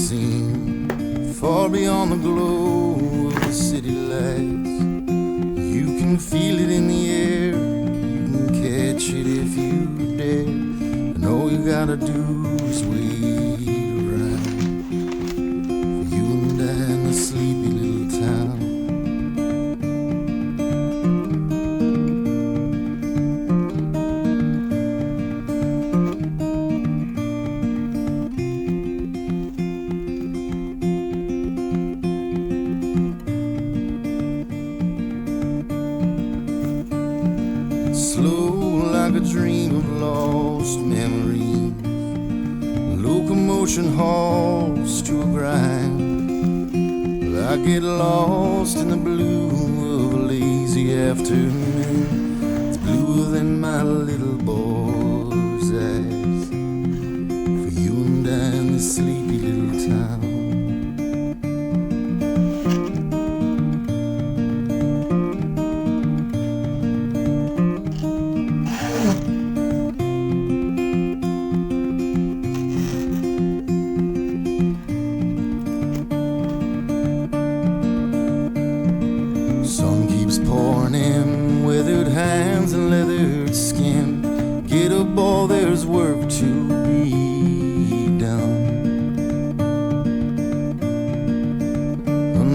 seen far beyond the glow of the city lights. You can feel it in the air, you can catch it if you dare. And all you gotta do is wait around for you and I in the sleepy Slow like a dream of lost memories. Locomotion halts to a grind. I get lost in the blue of a lazy afternoon. It's bluer than my little boy's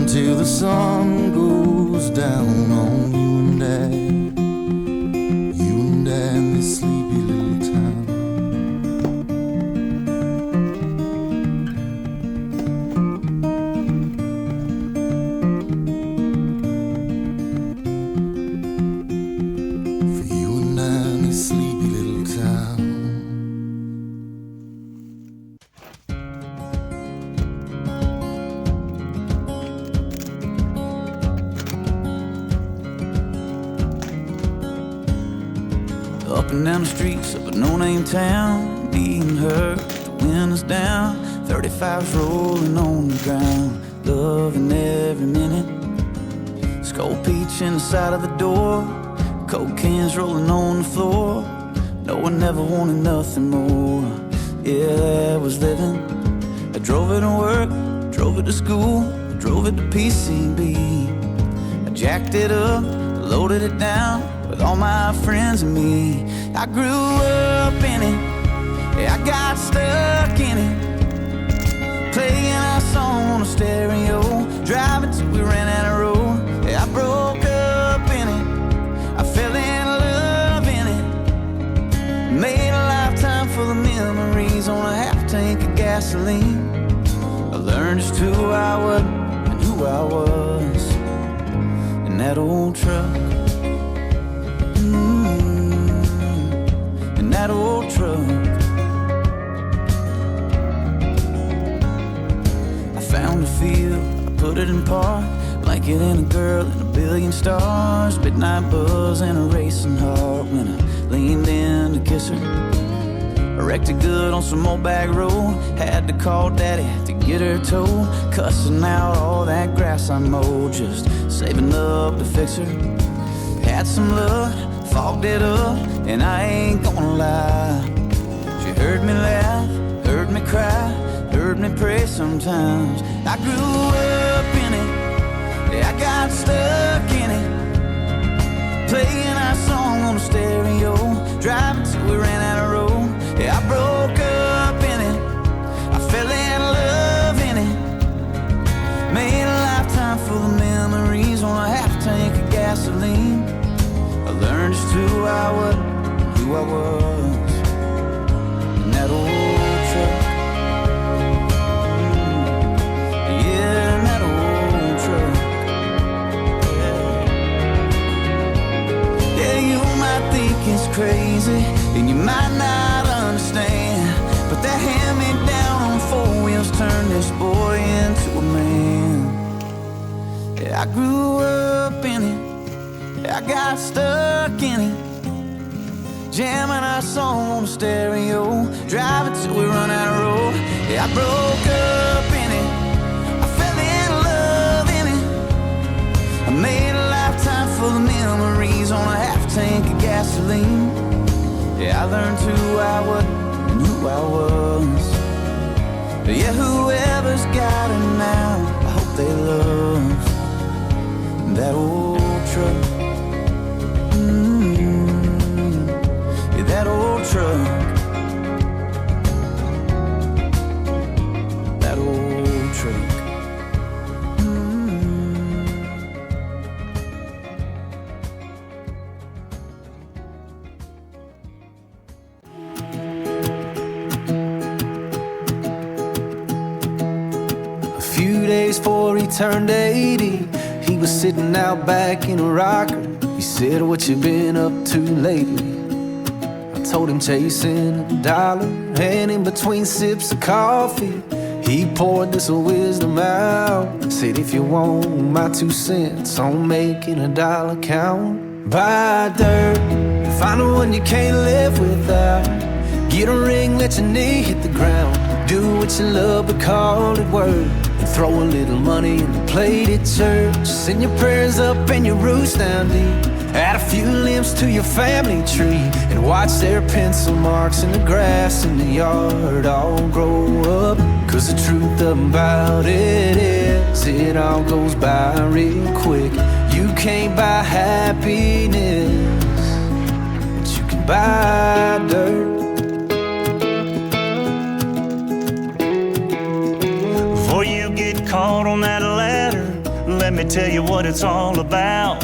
Until the sun goes down on you and I. Up and down the streets of a no-name town, being hurt, the wind is down. 35's rolling on the ground, loving every minute. Skull peach in the side of the door, coke cans rolling on the floor. No one ever wanted nothing more. Yeah, that was living. I drove it to work, drove it to school, drove it to PCB. I jacked it up, loaded it down with all my friends and me. I grew up in it, yeah, I got stuck in it. Playing our song on a stereo, driving till we ran out of road. Yeah, I broke up in it, I fell in love in it. Made a lifetime full of memories on a half tank of gasoline. I learned just who I was and who I was in that old truck. It in park. Blanket and a girl and a billion stars. Midnight buzz and a racing heart when I leaned in to kiss her. I wrecked it good on some old back road. Had to call daddy to get her towed. Cussing out all that grass I mowed. Just saving up to fix her. Had some luck, fogged it up, and I ain't gonna lie. She heard me laugh, heard me cry, heard me pray sometimes. I grew up in it, yeah, I got stuck in it. Playing our song on the stereo, driving till we ran out of road. Yeah, I broke up in it, I fell in love in it. Made a lifetime full of memories on a half tank of gasoline. I learned just who I was, who I was crazy, and you might not understand. But that hand me down on four wheels turned this boy into a man. Yeah, I grew up in it. I got stuck in it. Jamming our song on the stereo. Driving till we run out of road. Yeah, I broke up Yeah, I learned who I was and who I was Yeah, whoever's got it now, I hope they love that old truck. Mm, yeah, that old truck. Days before he turned 80, he was sitting out back in a rocker. He said, What you been up to lately? I told him chasing a dollar, and in between sips of coffee, he poured this wisdom out. Said, If you want my two cents on making a dollar count, buy dirt, find the one you can't live without. Get a ring, let your knee hit the ground. Do what you love, but call it work. Throw a little money in the plate at church. Send your prayers up and your roots down deep. Add a few limbs to your family tree. And watch their pencil marks in the grass in the yard all grow up. Cause the truth about it is, it all goes by real quick. You can't buy happiness, but you can buy dirt. Tell you what it's all about.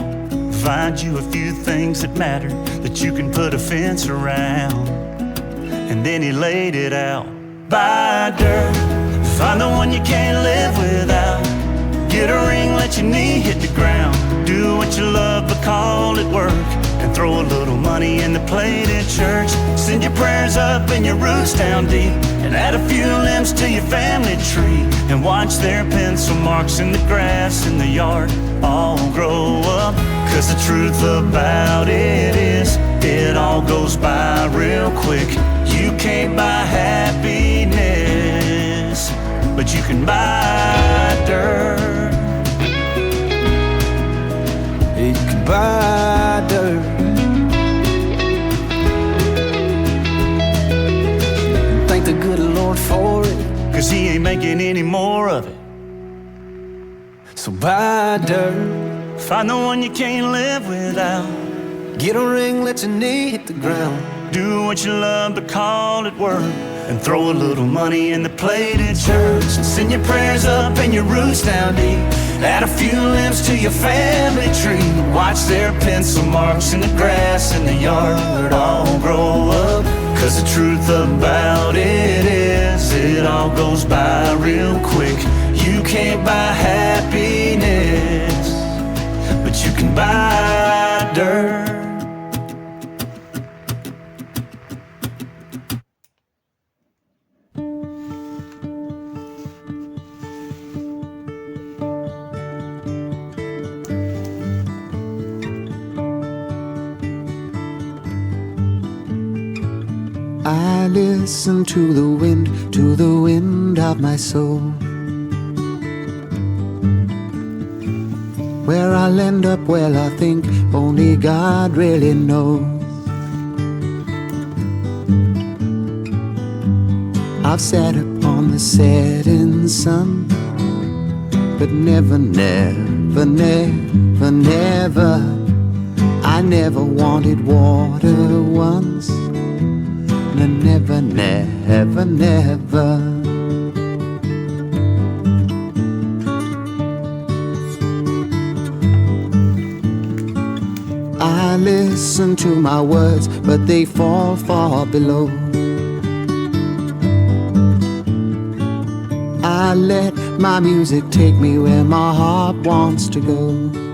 Find you a few things that matter that you can put a fence around. And then he laid it out. Buy dirt, find the one you can't live without. Get a ring, let your knee hit the ground. Do what you love, but call it work. Throw a little money in the plate at church. Send your prayers up and your roots down deep. And add a few limbs to your family tree. And watch their pencil marks in the grass in the yard all grow up. Cause the truth about it is, it all goes by real quick. You can't buy happiness, but you can buy dirt. You can buy Cause he ain't making any more of it. So buy dirt. Find the one you can't live without. Get a ring, let your knee hit the ground. Do what you love, but call it work. And throw a little money in the plate at church. And send your prayers up and your roots down deep. Add a few limbs to your family tree. Watch their pencil marks in the grass in the yard all grow up. Cause the truth about it is, goes by real quick. You can't buy happiness, but you can buy dirt. I listen to the wind, to the wind of my soul. Where I'll end up, well, I think only God really knows. I've sat upon the setting sun, but never, never, never, never. I never wanted water once. Never, never. I listen to my words, but they fall far below. I let my music take me where my heart wants to go.